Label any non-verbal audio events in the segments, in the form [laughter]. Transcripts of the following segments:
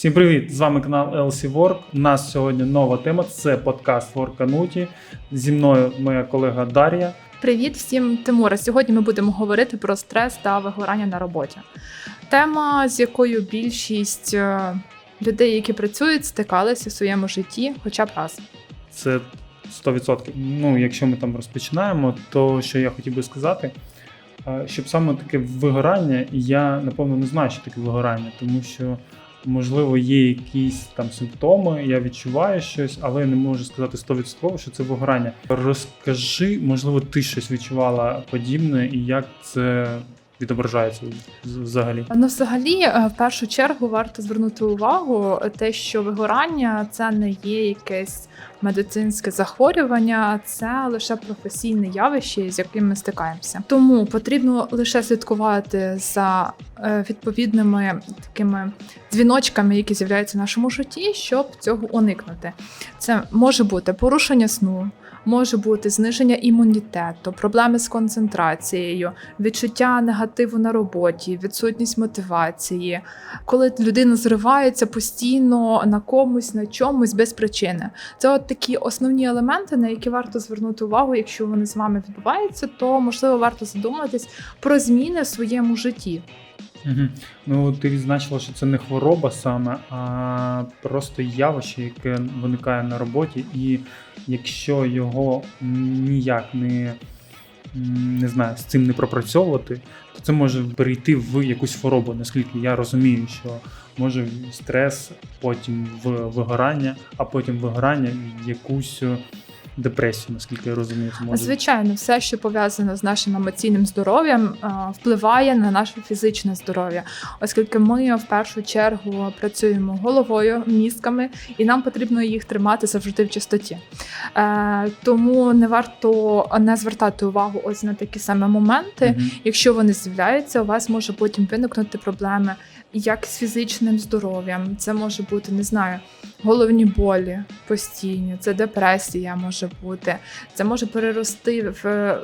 Всім привіт! З вами канал LC Work. У нас сьогодні нова тема. Це подкаст Workanуті. Зі мною моя колега Дар'я. Привіт всім, Тимура. Сьогодні ми будемо говорити про стрес та вигорання на роботі. Тема, з якою більшість е, людей, які працюють, стикалися в своєму житті хоча б раз. Це 100%. Ну, якщо ми там розпочинаємо, то що я хотів би сказати, е, щоб саме таке вигорання, я напевно не знаю, що таке вигорання, тому що. Можливо, є якісь там симптоми, я відчуваю щось, але не можу сказати 100%, що це вигорання. Розкажи, можливо, ти щось відчувала подібне і як це відображається взагалі? Ну, взагалі, е, в першу чергу варто звернути увагу те, що вигорання це не є якесь медицинське захворювання, це лише професійне явище, з яким ми стикаємося. Тому потрібно лише слідкувати за е, відповідними такими дзвіночками, які з'являються в нашому житті, щоб цього уникнути. Це може бути порушення сну. Може бути зниження імунітету, проблеми з концентрацією, відчуття негативу на роботі, відсутність мотивації, коли людина зривається постійно на комусь, на чомусь без причини. Це от такі основні елементи, на які варто звернути увагу. Якщо вони з вами відбуваються, то можливо варто задуматись про зміни в своєму житті. Ну, ти відзначила, що це не хвороба саме, а просто явище, яке виникає на роботі, і якщо його ніяк не, не знаю, з цим не пропрацьовувати, то це може перейти в якусь хворобу, наскільки я розумію, що може стрес, потім в вигорання, а потім вигорання в якусь депресію, наскільки я розумію, це може. Звичайно, все, що пов'язано з нашим емоційним здоров'ям, е, впливає на наше фізичне здоров'я, оскільки ми в першу чергу працюємо головою, мізками, і нам потрібно їх тримати завжди в чистоті. Е, Тому не варто не звертати увагу ось на такі саме моменти. Мгм. Якщо вони з'являються, у вас може потім виникнути проблеми як з фізичним здоров'ям. Це може бути, не знаю, головні болі постійні, це депресія може бути. Це може перерости в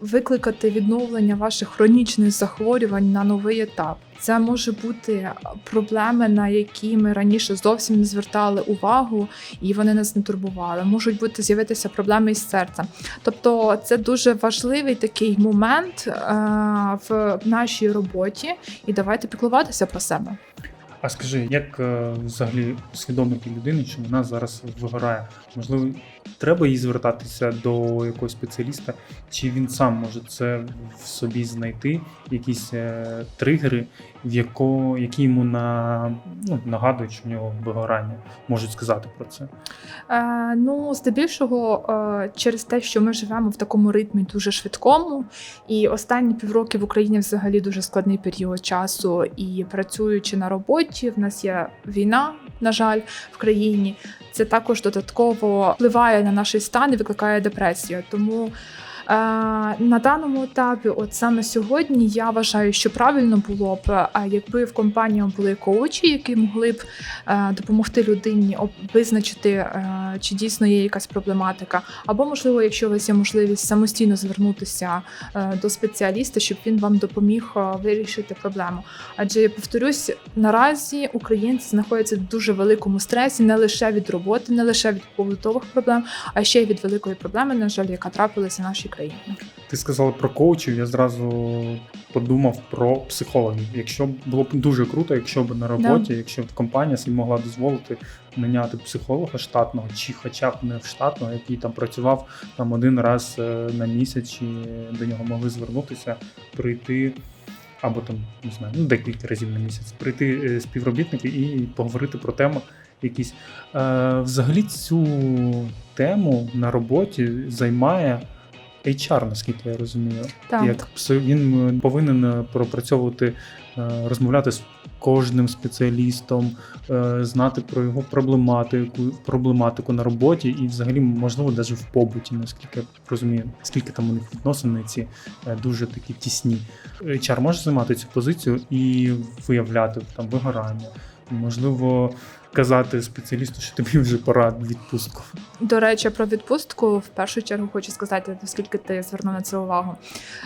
викликати відновлення ваших хронічних захворювань на новий етап. Це може бути проблеми, на які ми раніше зовсім не звертали увагу, і вони нас не турбували. Можуть бути з'явитися проблеми із серцем. Тобто, це дуже важливий такий момент е, в нашій роботі, і давайте піклуватися про себе. А скажи, як е, взагалі свідомити людини, що вона зараз вигорає? Можливо, треба їй звертатися до якогось спеціаліста, чи він сам може це в собі знайти, якісь е, тригери, яко, які йому на, ну, нагадують, що в нього вигорання, можуть сказати про це. Е, ну, здебільшого, е, через те, що ми живемо в такому ритмі дуже швидкому, і останні півроки в Україні взагалі дуже складний період часу. І працюючи на роботі, в нас є війна, на жаль, в країні. Це також додатково впливає на наш стан і викликає депресію. Тому на даному етапі, от саме сьогодні, я вважаю, що правильно було б, е, якби в компанії були коучі, які могли б е, допомогти людині визначити, е, чи дійсно є якась проблематика, або можливо, якщо у вас є можливість самостійно звернутися е, до спеціаліста, щоб він вам допоміг е, вирішити проблему. Адже я повторюсь, наразі українці знаходяться в дуже великому стресі не лише від роботи, не лише від побутових проблем, а ще й від великої проблеми, на жаль, яка трапилася нашій країні. Ти сказала про коучів, я зразу подумав про психологів. Якщо було б дуже круто, якщо б на роботі, якщо б компанія собі могла дозволити наняти психолога штатного, чи хоча б не в штатного, який там працював там один раз е, на місяць, чи до нього могли звернутися, прийти. Або там не знаю, ну декілька разів на місяць прийти е, співробітники і поговорити про тему якісь. Е, взагалі цю тему на роботі займає HR, наскільки я розумію. Так. Як він е, повинен е, пропрацьовувати, е, розмовляти з кожним спеціалістом, знати про його проблематику, проблематику на роботі і, взагалі, можливо, навіть в побуті, наскільки я розумію, скільки там у них відносини ці дуже такі тісні. HR може займати цю позицію і виявляти там вигорання, можливо, казати спеціалісту, що тобі вже пора відпустку? До речі, про відпустку в першу чергу хочу сказати, оскільки ти звернув на це увагу.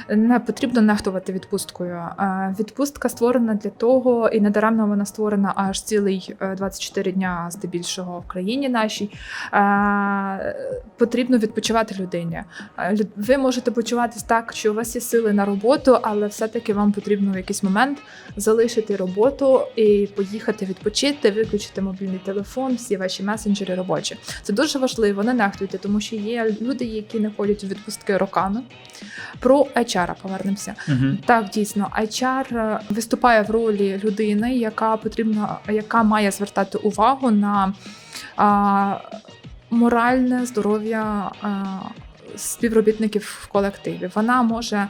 Не потрібно нехтувати відпусткою. Е, Відпустка створена для того, і недаремно вона створена аж цілий е, 24 дня здебільшого в країні нашій. Е, Потрібно відпочивати людині. Е, Ви можете почуватись так, що у вас є сили на роботу, але все-таки вам потрібно в якийсь момент залишити роботу і поїхати відпочити, виключити мобільний телефон, всі ваші месенджери робочі. Це дуже важливо, не нехтуйте, тому що є люди, які не ходять у відпустки роками. Про HR повернемося. Угу. Так, дійсно, HR е, виступає в ролі людини, яка потрібна, яка має звертати увагу на а, моральне здоров'я а, співробітників в колективі. Вона може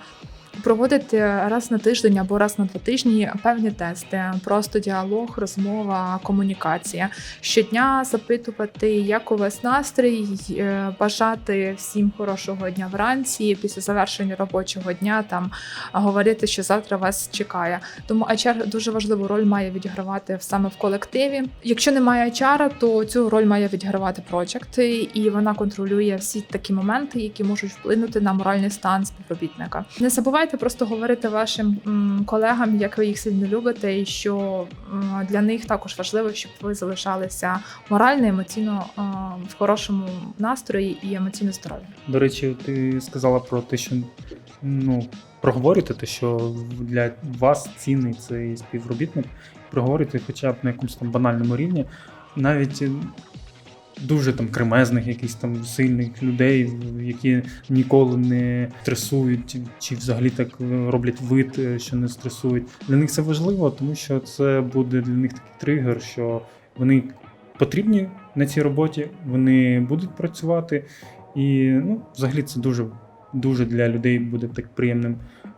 проводити раз на тиждень або раз на два тижні певні тести, просто діалог, розмова, комунікація. Щодня запитувати, як у вас настрій, е, бажати всім хорошого дня вранці, після завершення робочого дня там говорити, що завтра вас чекає. Тому HR дуже важливу роль має відігравати саме в колективі. Якщо немає HR, то цю роль має відігравати проджект, і вона контролює всі такі моменти, які можуть вплинути на моральний стан співробітника. Не забувайте просто говорити вашим колегам, як ви їх сильно любите, і що для них також важливо, щоб ви залишалися морально, емоційно в хорошому настрої і емоційно здорові. До речі, ти сказала про те, що ну, проговорюйте те, що для вас цінний цей співробітник, проговорюйте хоча б на якомусь там банальному рівні, навіть дуже там кремезних, якихось там сильних людей, які ніколи не стресують, чи взагалі так роблять вид, е, що не стресують. Для них це важливо, тому що це буде для них такий тригер, що вони потрібні на цій роботі, вони будуть працювати. І ну, взагалі це дуже, дуже для людей буде так приємним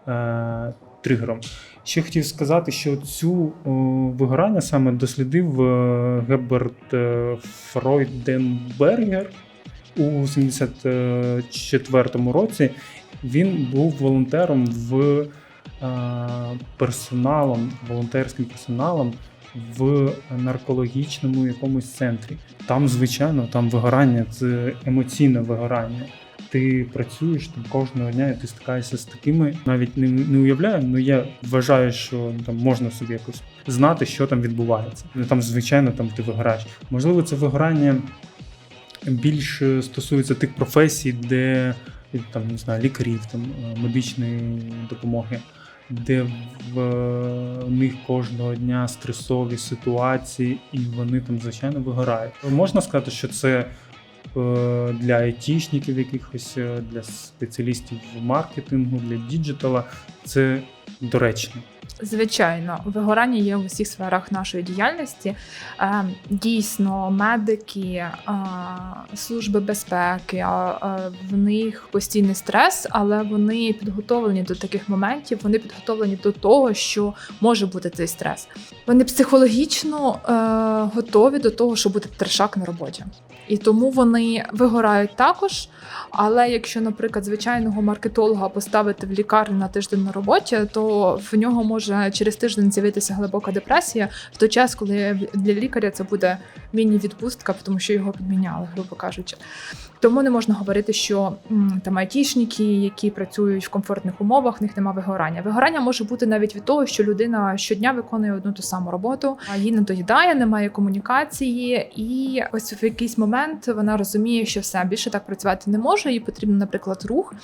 е, тригером. Ще хотів сказати, що цю о, вигорання саме дослідив е, Геберт е, Фройденбергер у 74-му році. Він був волонтером в е, персоналом, волонтерським персоналом в наркологічному якомусь центрі. Там, звичайно, там вигорання, це емоційне вигорання. Ти працюєш там кожного дня, і ти стикаєшся з такими, навіть не, не уявляю, але я вважаю, що ну, там можна собі якось знати, що там відбувається. Ну, Там, звичайно, там ти вигораєш. Можливо, це вигорання більше стосується тих професій, де там не знаю, лікарів, там е, медичної допомоги, де в е, них кожного дня стресові ситуації, і вони там звичайно вигорають. Можна сказати, що це е, для айтішників, якихось е, для спеціалістів в маркетингу, для діджитала це доречно. Звичайно, вигорання є в усіх сферах нашої діяльності. Е, Дійсно, медики, е, служби безпеки, е, в них постійний стрес, але вони підготовлені до таких моментів. Вони підготовлені до того, що може бути цей стрес. Вони психологічно готові до того, що буде трешак на роботі. І тому вони вигорають також. Але якщо, наприклад, звичайного маркетолога поставити в лікарню на тиждень на роботі, то в нього може через тиждень з'явитися глибока депресія в той час, коли для лікаря це буде міні-відпустка, тому що його підміняли, грубо кажучи. Тому не можна говорити, що там айтішники, які працюють в комфортних умовах, в них немає вигорання. Вигорання може бути навіть від того, що людина щодня виконує одну ту саму роботу, а їй не доїдає, немає комунікації, і ось в якийсь момент вона розуміє, що все більше так працювати не може. Їй потрібен, наприклад, рух.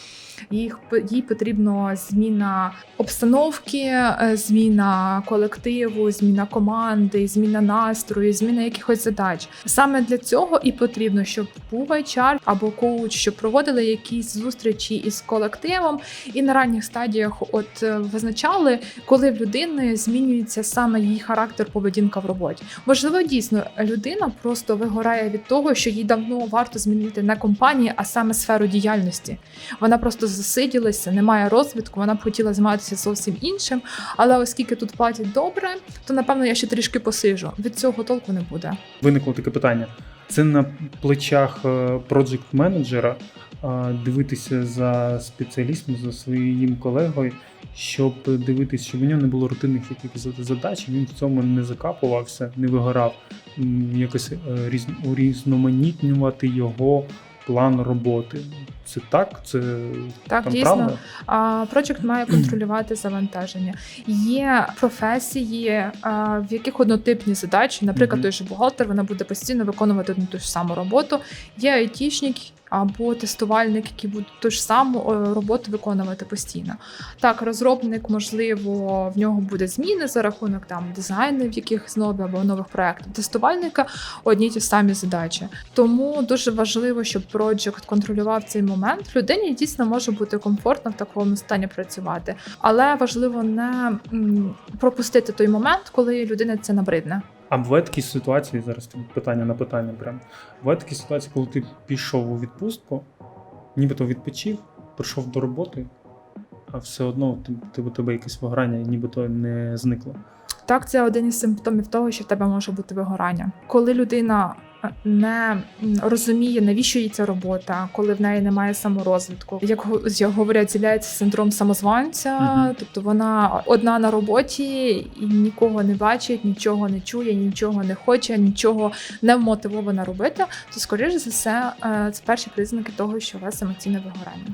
Їй, їй потрібна зміна обстановки, е, зміна колективу, зміна команди, зміна настрою, зміна якихось задач. Саме для цього і потрібно, щоб був HR або коуч, щоб проводили якісь зустрічі із колективом, і на ранніх стадіях от е, визначали, коли в людини змінюється саме її характер поведінка в роботі. Можливо, дійсно людина просто вигорає від того, що їй давно варто змінити не компанію, а саме сферу діяльності. Вона просто засиділася, немає розвитку, вона б хотіла займатися зовсім іншим. Але оскільки тут платять добре, то напевно я ще трішки посижу. Від цього толку не буде. Виникло таке питання. Це на плечах проджект менеджера дивитися за спеціалістом, за своїм колегою, щоб дивитися, щоб у нього не було рутинних якихось задач, він в цьому не закапувався, не вигорав, якось е, урізноманітнювати його план роботи. Це так, це Так, там дійсно. правда. А Project має контролювати завантаження. Є професії, а, в яких однотипні задачі, наприклад, той же бухгалтер, вона буде постійно виконувати одну ту ж саму роботу. Є айтішник або тестувальник, які будуть ту ж саму роботу виконувати постійно. Так, розробник, можливо, в нього буде зміни за рахунок там дизайнів, якихось нових або нових проєктів. Тестувальника одні ті самі задачі. Тому дуже важливо, щоб проджект контролював цей момент. Людині дійсно може бути комфортно в такому стані працювати, але важливо не пропустити той момент, коли людина це набридне. А буває такі ситуації, зараз питання на питання прям. Буває такі ситуації, коли ти пішов у відпустку, нібито відпочив, прийшов до роботи, а все одно ти- у тебе якесь виграння, нібито не зникло. Так, це один із симптомів того, що в тебе може бути вигорання. Коли людина е, не розуміє, навіщо їй ця робота, коли в неї немає саморозвитку, як як говорять, з'являється синдром самозванця, Мгм. тобто вона одна на роботі і нікого не бачить, нічого не чує, нічого не хоче, нічого не вмотивована робити, то скоріш за все е, це перші признаки того, що у вас емоційне вигорання.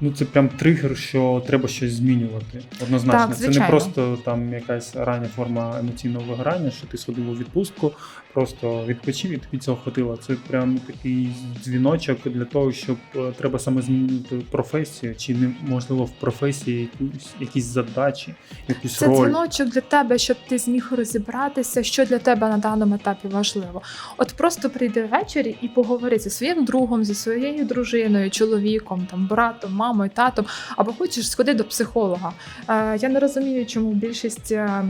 Ну це прям тригер, що треба щось змінювати. Однозначно, Так, це не просто там якась рання форма емоційного вигорання, що ти сходив у відпустку, просто відпочив і тобі цього хватило. Це прям такий дзвіночок для того, щоб е, треба саме змінити професію, чи не можливо в професії якусь якісь задачі, якусь Це роль. дзвіночок для тебе, щоб ти зміг розібратися, що для тебе на даному етапі важливо. От просто прийди ввечері і поговори зі своїм другом, зі своєю дружиною, чоловіком, там братом, мамою, татом, або хочеш сходи до психолога. Е, я не розумію, чому більшість е,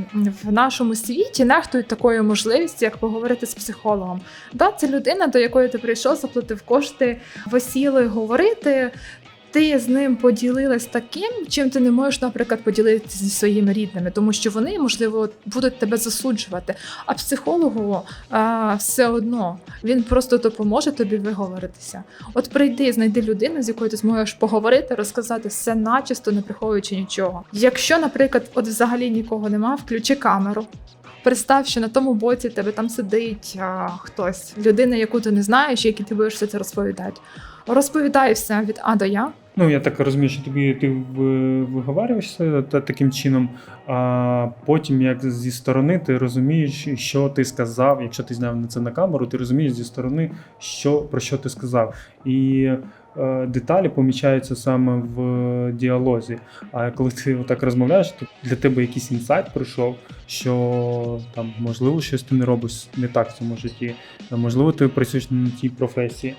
в нашому світі нехтують такою можливістю, як поговорити з психологом. Да, це людина, до якої ти прийшов, заплатив кошти, висіли говорити. Ти з ним поділилась таким, чим ти не можеш, наприклад, поділитися зі своїми рідними, тому що вони, можливо, будуть тебе засуджувати. А психологу а, все одно він просто допоможе тобі виговоритися. От прийди, знайди людину, з якою ти зможеш поговорити, розказати все начисто, не приховуючи нічого. Якщо, наприклад, от взагалі нікого нема, включи камеру. Представ, що на тому боці тебе там сидить а, хтось, людина, яку ти не знаєш, якій ти будеш все це розповідати. Розповідай все від А до Я. Ну, я так розумію, що тобі ти ви- виговарюєшся та таким чином, а потім, як зі сторони, ти розумієш, що ти сказав. Якщо ти зняв це на камеру, ти розумієш зі сторони, що, про що ти сказав. І е, деталі помічаються саме в діалозі. А коли ти так розмовляєш, то для тебе якийсь інсайт прийшов, що там можливо щось ти не робиш не так в цьому житті, можливо, ти працюєш на тій професії.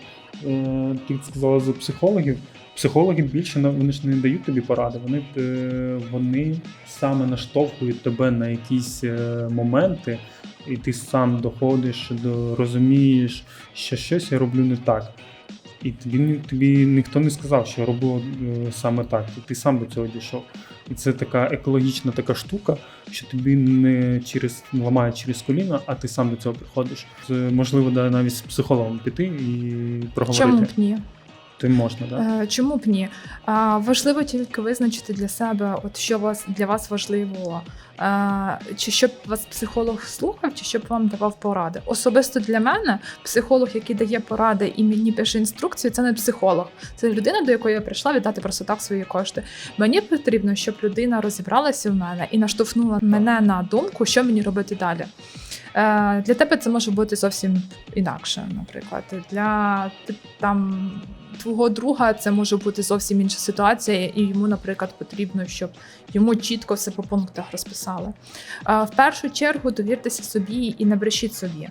Е, Ти сказала за психологів. Психологи більше вони ж не дають тобі поради. Вони, е, вони саме наштовхують тебе на якісь е, моменти, і ти сам доходиш до розумієш, що щось я роблю не так. І тобі, тобі ніхто не сказав, що робив е, саме так. І ти сам до цього дійшов. І це така екологічна така штука, що тобі не через ламає через коліна, а ти сам до цього приходиш. Це можливо навіть з психологом піти і проговорити. Чому б ні? Ти можна, да? Е, Чому б ні? Важливо тільки визначити для себе, от що вас для вас важливо, Е, чи щоб вас психолог слухав, чи щоб вам давав поради. Особисто для мене психолог, який дає поради і мені пише інструкцію, це не психолог. Це людина, до якої я прийшла віддати просто так свої кошти. Мені потрібно, щоб людина розібралася в мене і наштовхнула мене на думку, що мені робити далі. Е, Для тебе це може бути зовсім інакше, наприклад. Для там твого друга це може бути зовсім інша ситуація, і йому, наприклад, потрібно, щоб йому чітко все по пунктах розписали. В першу чергу довіртеся собі і не брешіть собі.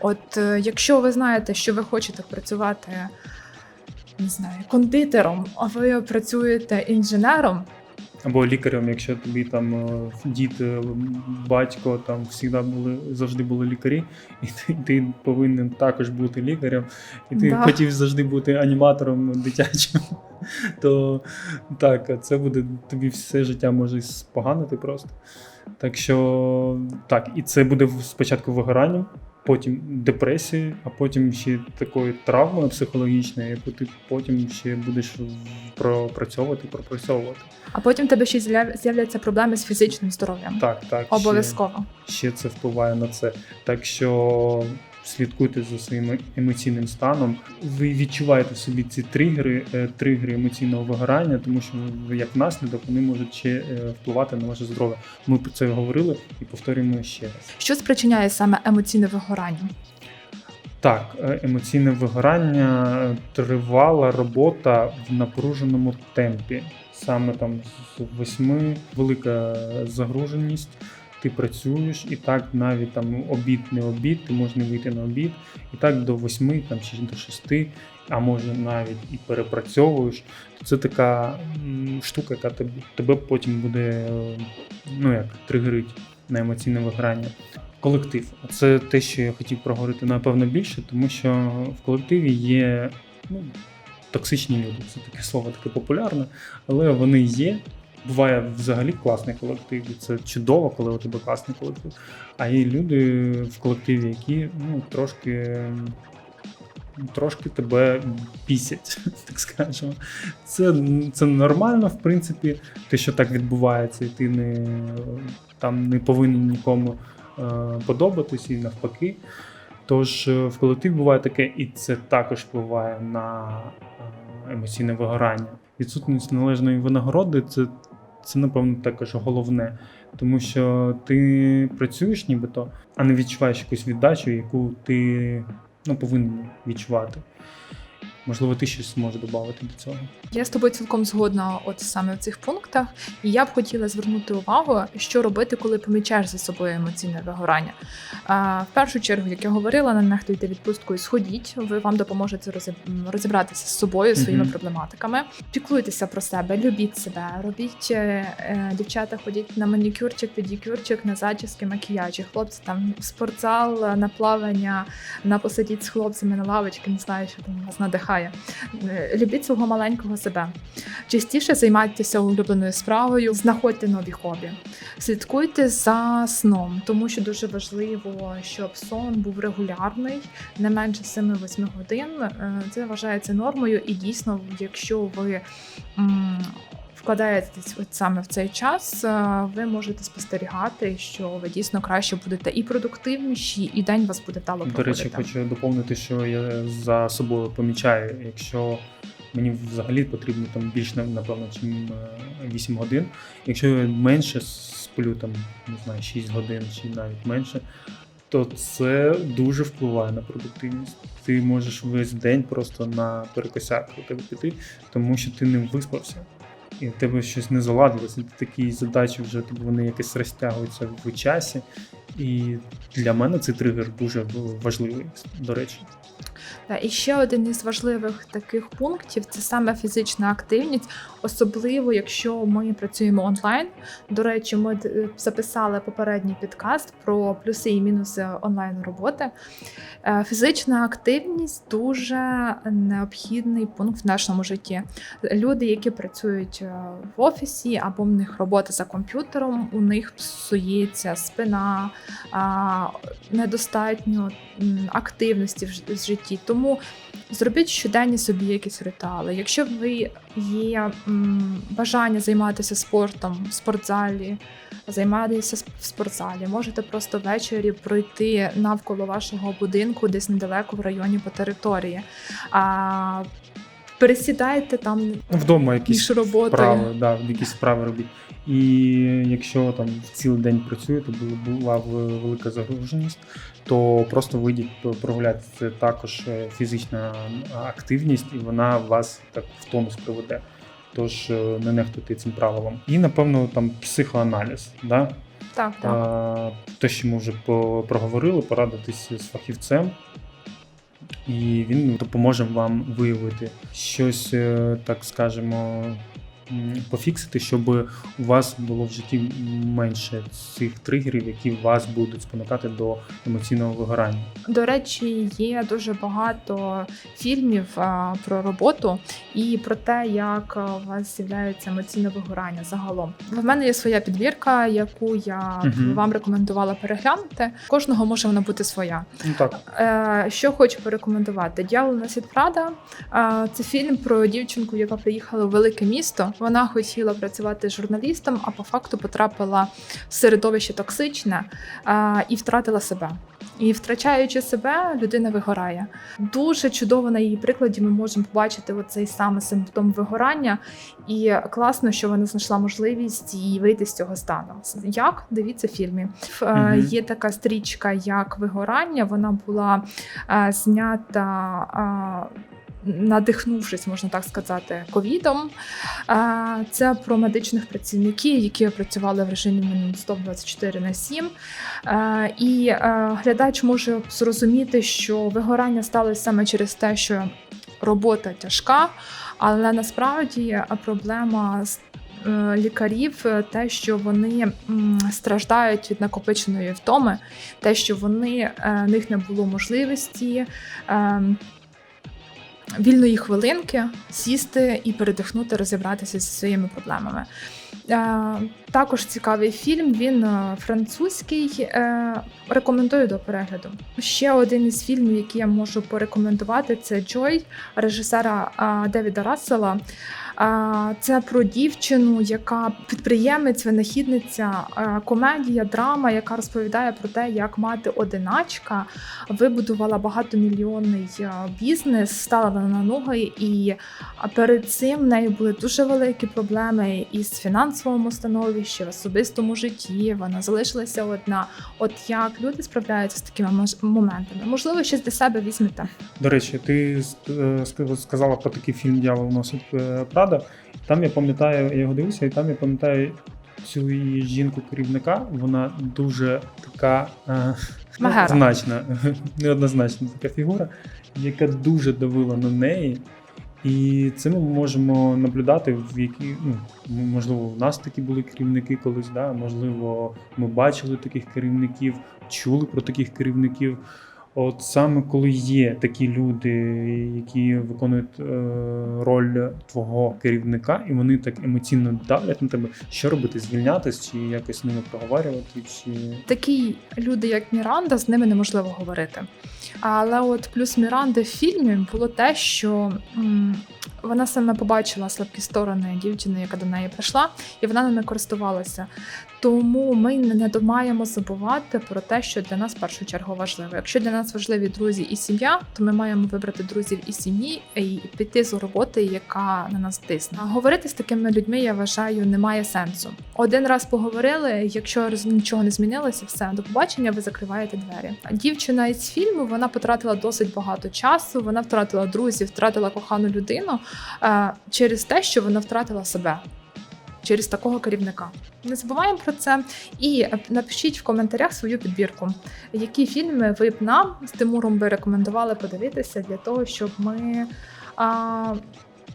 От е, якщо ви знаєте, що ви хочете працювати. Не знаю, кондитером, а ви працюєте інженером, Або лікарем, якщо тобі там е, дід, е, батько там завжди були завжди були лікарі, і ти, ти повинен також бути лікарем, і ти Да. хотів завжди бути аніматором дитячим. [laughs] То так, це буде тобі все життя може споганити просто. Так що так, і це буде спочатку вигоранням, потім депресії, а потім ще такої травми психологічної, яку ти потім ще будеш пропрацьовувати, пропрацьовувати. А потім в тебе ще з'яв- з'являться проблеми з фізичним здоров'ям. Так, так. ще- Обов'язково. ще це впливає на це. Так що слідкуйте за своїм емоційним станом. Ви відчуваєте в собі ці тригери, е, тригери емоційного вигорання, тому що ви, як наслідок вони можуть ще е, впливати на ваше здоров'я. Ми про це говорили і повторюємо ще раз. Що спричиняє саме емоційне вигорання? Так, е, емоційне вигорання, тривала робота в напруженому темпі. Саме там з восьми велика загруженість. Ти працюєш, і так навіть там обід не обід, ти можеш не вийти на обід, і так до восьми, там чи до шести, а може навіть і перепрацьовуєш. Це така штука, яка тебе, потім буде ну як тригерить на емоційне вигорання. Колектив. Це те, що я хотів проговорити напевно більше, тому що в колективі є ну, токсичні люди. Це таке слово таке популярне, але вони є. Буває взагалі класний колектив, і це чудово, коли у тебе класний колектив. А є люди в колективі, які ну, трошки, трошки тебе бісять, [laughs] так скажемо. Це, це нормально, в принципі, те, що так відбувається, і ти не, там не повинен нікому е, подобатись, і навпаки. Тож е, в колективі буває таке, і це також впливає на е, емоційне вигорання. Відсутність належної винагороди це, це напевно також головне, тому що ти працюєш нібито, а не відчуваєш якусь віддачу, яку ти ну, повинен відчувати. Можливо, ти щось зможеш додати до цього. Я з тобою цілком згодна, от саме в цих пунктах, і я б хотіла звернути увагу, що робити, коли помічаєш за собою емоційне вигорання. А, в першу чергу, як я говорила, не нехтуйте відпусткою, сходіть. Ви вам допоможете розібратися з собою, своїми Мгм. проблематиками. Піклуйтеся про себе, любіть себе, робіть е, е, дівчата, ходіть на манікюрчик, педикюрчик, на зачіски, макіяжі. Хлопці там в спортзал, на плавання, на посидіть з хлопцями на лавочці, не знаю, що там вас надихає. Е, Любіть свого маленького себе. Частіше займайтеся улюбленою справою, знаходьте нові хобі. Слідкуйте за сном, тому що дуже важливо, щоб сон був регулярний, не менше 7-8 годин. Е, Це вважається нормою, і дійсно, якщо ви вкладаєтесь от саме в цей час, е, ви можете спостерігати, що ви дійсно краще будете і продуктивніші, і день вас буде вдало До речі, хочу доповнити, що я за собою помічаю, якщо мені взагалі потрібно там більше, напевно, ніж 8 годин. Якщо я менше сплю, там, не знаю, 6 годин чи навіть менше, то це дуже впливає на продуктивність. Ти можеш весь день просто на перекосяк у тебе піти, тому що ти не виспався. І тебе щось не заладилося, такі задачі вже тобі вони якось розтягуються в часі. І для мене цей тригер дуже важливий, до речі. Та, І ще один із важливих таких пунктів це саме фізична активність, особливо якщо ми працюємо онлайн. До речі, ми е, записали попередній підкаст про плюси і мінуси онлайн роботи. Е, Фізична активність дуже необхідний пункт в нашому житті. Люди, які працюють е, в офісі або в них робота за комп'ютером, у них псується спина, недостатньо активності в житті. Тому зробіть щоденні собі якісь ритуали. Якщо ви є м, бажання займатися спортом в спортзалі, займатися в спортзалі, можете просто ввечері пройти навколо вашого будинку, десь недалеко в районі по території. А, пересідайте там Вдома якісь між роботою. справи, да, якісь справи робіть. І якщо там цілий день працюєте, була- велика загруженість, то просто вийдіть прогуляти. Це також е, фізична активність, і вона вас так в тонус приведе. Тож е, не нехтуйте цим правилом. І напевно там психоаналіз. Да? Так, так. А, те, що ми вже проговорили, порадитись з фахівцем, і він допоможе вам виявити щось, е, так скажемо, пофіксити, щоб у вас було в житті менше цих тригерів, які вас будуть спонукати до емоційного вигорання? До речі, є дуже багато фільмів про роботу і про те, як у вас з'являється емоційне вигорання загалом. В мене є своя підбірка, яку я Мгм. вам рекомендувала переглянути. Кожного може вона бути своя. Ну так, Е, що хочу порекомендувати? Дьявол носить Прада. Це фільм про дівчинку, яка приїхала в велике місто. Вона хотіла працювати журналістом, а по факту потрапила в середовище токсичне е, і втратила себе. І втрачаючи себе, людина вигорає. Дуже чудово на її прикладі ми можемо побачити оцей саме симптом вигорання. І класно, що вона знайшла можливість і вийти з цього стану. Як дивіться в фільмі? Е, Мгм. Є така стрічка, як вигорання. Вона була е, знята. Надихнувшись, можна так сказати, ковідом. Це про медичних працівників, які працювали в режимі нон-стоп 24 на 7. Е, І глядач може зрозуміти, що вигорання сталося саме через те, що робота тяжка, але насправді проблема з е, лікарів е, те, що вони страждають від накопиченої втоми, те, що вони е, в них не було можливості. Вільної хвилинки сісти і передихнути, розібратися зі своїми проблемами. Е, також цікавий фільм. Він е, французький. Е, рекомендую до перегляду. Ще один із фільмів, який я можу порекомендувати, це Джой режисера Девіда Рассела. Е, Це про дівчину, яка підприємець, винахідниця, е, комедія, драма, яка розповідає про те, як мати одиначка вибудувала багатомільйонний е, бізнес, стала на ноги, і перед цим в неї були дуже великі проблеми із фінансовому становищі, в особистому житті. Вона залишилася одна. От як люди справляються з такими моментами? Можливо, щось для себе візьмете. до речі, ти е, сказала про такий фільм Дьявол носить е, Прада. Там я пам'ятаю, я його дивився, і там я пам'ятаю цю її жінку керівника. Вона дуже така е, значна, [laughs] неоднозначна така фігура, яка дуже давила на неї. І це ми можемо наблюдати, в які ну можливо в нас такі були керівники колись, да можливо, ми бачили таких керівників, чули про таких керівників. От саме коли є такі люди, які виконують е, роль твого керівника, і вони так емоційно давлять на тебе, що робити? Звільнятись чи якось з ними проговорювати, чи Такі люди, як Міранда, з ними неможливо говорити. Але от плюс Міранди в фільмі було те, що м, вона саме побачила слабкі сторони дівчини, яка до неї прийшла, і вона ними користувалася. Тому ми не маємо забувати про те, що для нас в першу чергу важливо. Якщо для нас важливі друзі і сім'я, то ми маємо вибрати друзів і сім'ї і піти з роботи, яка на нас тисне. Говорити з такими людьми, я вважаю, немає сенсу. Один раз поговорили. Якщо нічого не змінилося, все до побачення, ви закриваєте двері. А Дівчина із фільму вона потратила досить багато часу. Вона втратила друзів, втратила кохану людину через те, що вона втратила себе. Через такого керівника не забуваємо про це і е, напишіть в коментарях свою підбірку, які фільми ви б нам з Тимуром би рекомендували подивитися для того, щоб ми а,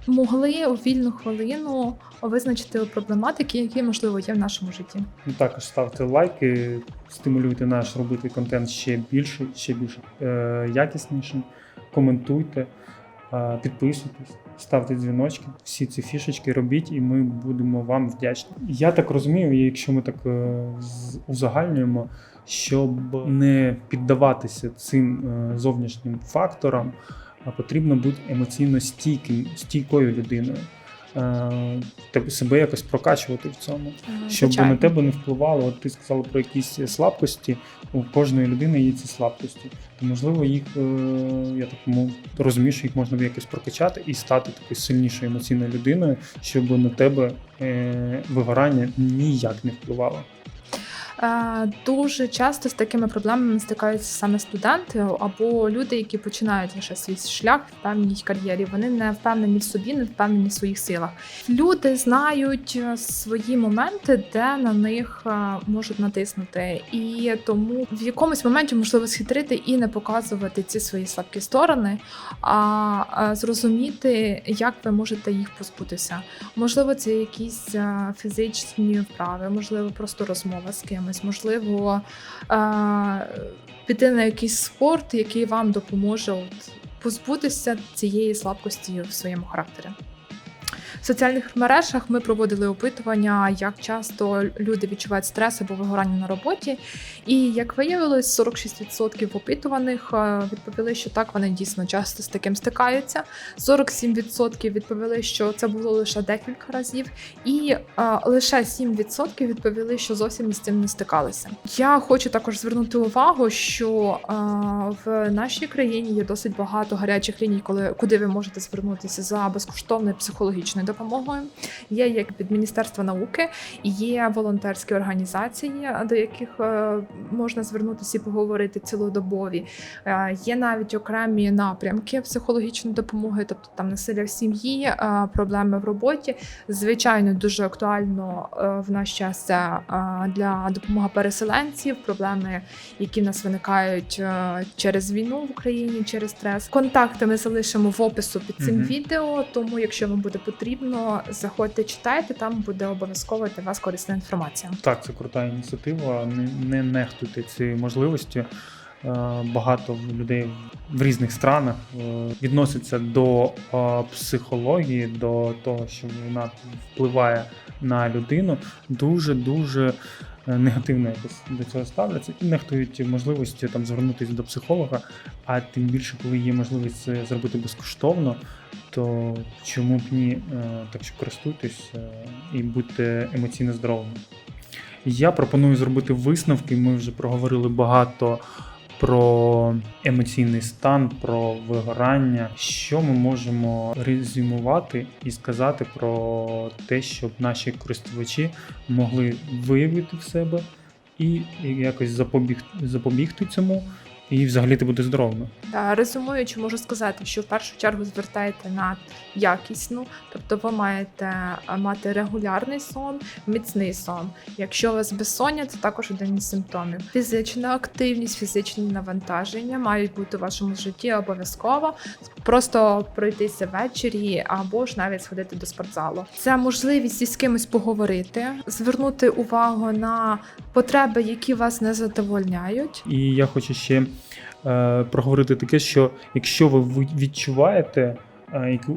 могли у вільну хвилину визначити проблематики, які можливо є в нашому житті. Ну, також ставте лайки, стимулюйте наш робити контент ще більше, ще більш е, якіснішим. Коментуйте, е, підписуйтесь, ставте дзвіночки. Всі ці фішечки робіть, і ми будемо вам вдячні. Я так розумію, якщо ми так е, узагальнюємо, щоб не піддаватися цим е, зовнішнім факторам, потрібно бути емоційно стійким, стійкою людиною. Е, тебе- себе якось прокачувати в цьому Е, щоб звичайно. на тебе не впливало. От ти сказала про якісь слабкості. У кожної людини є ці слабкості. То можливо, їх е, я так розумію, що їх можна якось прокачати і стати такою сильнішою емоційною людиною, щоб на тебе е, вигорання ніяк не впливало. Дуже часто з такими проблемами стикаються саме студенти або люди, які починають лише свій шлях в певній кар'єрі. Вони не впевнені в собі, не впевнені в своїх силах. Люди знають е, свої моменти, де на них е, можуть натиснути, і тому в якомусь моменті можливо схитрити і не показувати ці свої слабкі сторони, а е, зрозуміти, як ви можете їх позбутися. Можливо, це якісь фізичні вправи, можливо, просто розмова з кимось, можливо, е, піти на якийсь спорт, який вам допоможе от, позбутися цієї слабкості в своєму характері. В соціальних мережах ми проводили опитування, як часто люди відчувають стрес або вигорання на роботі. І як виявилось, 46% опитуваних е, відповіли, що так вони дійсно часто з таким стикаються. 47% відповіли, що це було лише декілька разів, і е, лише 7% відповіли, що зовсім із цим не стикалися. Я хочу також звернути увагу, що е, в нашій країні є досить багато гарячих ліній, коли куди ви можете звернутися за безкоштовною психологічною допомогою. Є як від Міністерства науки, є волонтерські організації, до яких е, можна звернутися і поговорити цілодобові. Е, Є навіть окремі напрямки психологічної допомоги, тобто там насилля в сім'ї, е, проблеми в роботі. Звичайно, дуже актуально в наш час це для допомоги переселенців, проблеми, які в нас виникають через війну в Україні, через стрес. Контакти ми залишимо в опису під цим Мгм. відео. Тому, якщо вам буде потрібно, заходьте, читайте. Там буде обов'язково для вас корисна інформація. Так, це крута ініціатива. Не, не нехтуйте цією можливістю. Е, Багато людей в різних странах е, відносяться до е, психології, до того, що вона впливає на людину, дуже дуже негативно якось до цього ставляться і нехтують можливості там звернутися до психолога. А тим більше, коли є можливість це зробити безкоштовно, то чому б ні? Е, Так що користуйтесь е, і будьте емоційно здоровими. Я пропоную зробити висновки. Ми вже проговорили багато про емоційний стан, про вигорання. Що ми можемо резюмувати і сказати про те, щоб наші користувачі могли виявити в себе і якось запобігти, запобігти цьому, і взагалі ти бути здоровими. Та, резюмуючи, можу сказати, що в першу чергу звертайте на якісну, тобто ви маєте мати регулярний сон, міцний сон. Якщо у вас безсоння, це також один із симптомів. Фізична активність, фізичні навантаження мають бути у вашому житті обов'язково. Просто пройтися ввечері або ж навіть сходити до спортзалу. Це можливість із кимось поговорити, звернути увагу на потреби, які вас не задовольняють. І я хочу ще е, проговорити таке, що якщо ви відчуваєте е,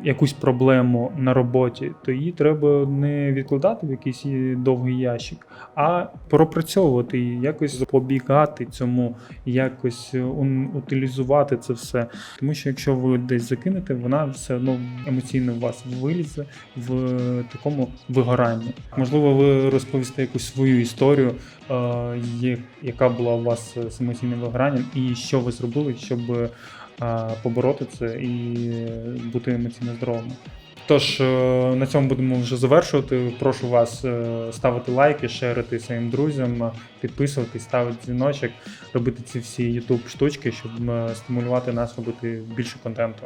якусь проблему на роботі, то її треба не відкладати в якийсь довгий ящик, а пропрацьовувати її, якось запобігати цьому, якось е, утилізувати це все. Тому що якщо ви десь закинете, вона все одно емоційно у вас вилізе в такому вигоранні. Можливо, ви розповісте якусь свою історію, е, яка була у вас з емоційним вигоранням, і що ви зробили, щоб е, побороти це і бути емоційно здоровими. Тож е, на цьому будемо вже завершувати. Прошу вас е, ставити лайки, шерити своїм друзям, підписуватись, ставити дзвіночок, робити ці всі YouTube штучки, щоб е, стимулювати нас робити більше контенту.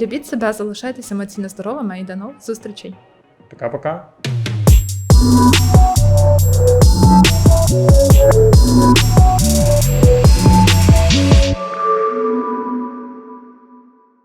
Любіть себе, залишайтеся емоційно здоровими і до нових зустрічей. Пока-пока.